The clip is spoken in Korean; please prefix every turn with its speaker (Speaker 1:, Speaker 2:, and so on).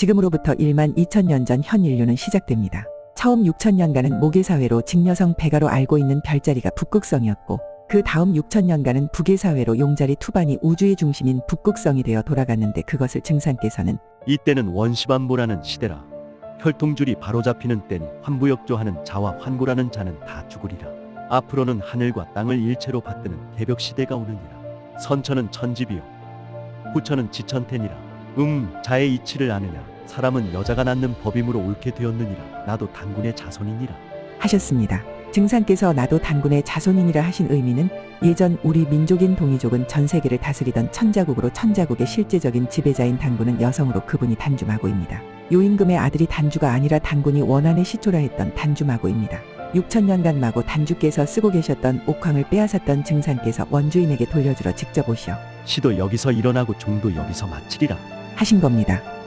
Speaker 1: 지금으로부터 1만 2천년 전 현 인류는 시작됩니다. 처음 6천년간은 모계사회로 직녀성 배가로 알고 있는 별자리가 북극성이었고 그 다음 6천년간은 북의사회로 용자리 투반이 우주의 중심인 북극성이 되어 돌아갔는데 그것을 증상께서는
Speaker 2: 이때는 원시반보라는 시대라. 혈통줄이 바로잡히는 때니 환부역조하는 자와 환고라는 자는 다 죽으리라. 앞으로는 하늘과 땅을 일체로 받드는 개벽 시대가 오느니라. 선처는 천집이요. 후처는 지천태니라. 음, 자의 이치를 아느냐. 사람은 여자가 낳는 법임으로 옳게 되었느니라. 나도 단군의 자손이니라.
Speaker 1: 하셨습니다. 증상께서 나도 단군의 자손인이라 하신 의미는 예전 우리 민족인 동이족은 전 세계를 다스리던 천자국으로 천자국의 실제적인 지배자인 단군은 여성으로 그분이 단주마고입니다. 요임금의 아들이 단주가 아니라 단군이 원한의 시초라 했던 단주마고입니다. 6천년간 마고 단주께서 쓰고 계셨던 옥황을 빼앗았던 증상께서 원주인에게 돌려주러 직접 오셔
Speaker 2: 시도 여기서 일어나고 종도 여기서 마치리라.
Speaker 1: 하신 겁니다.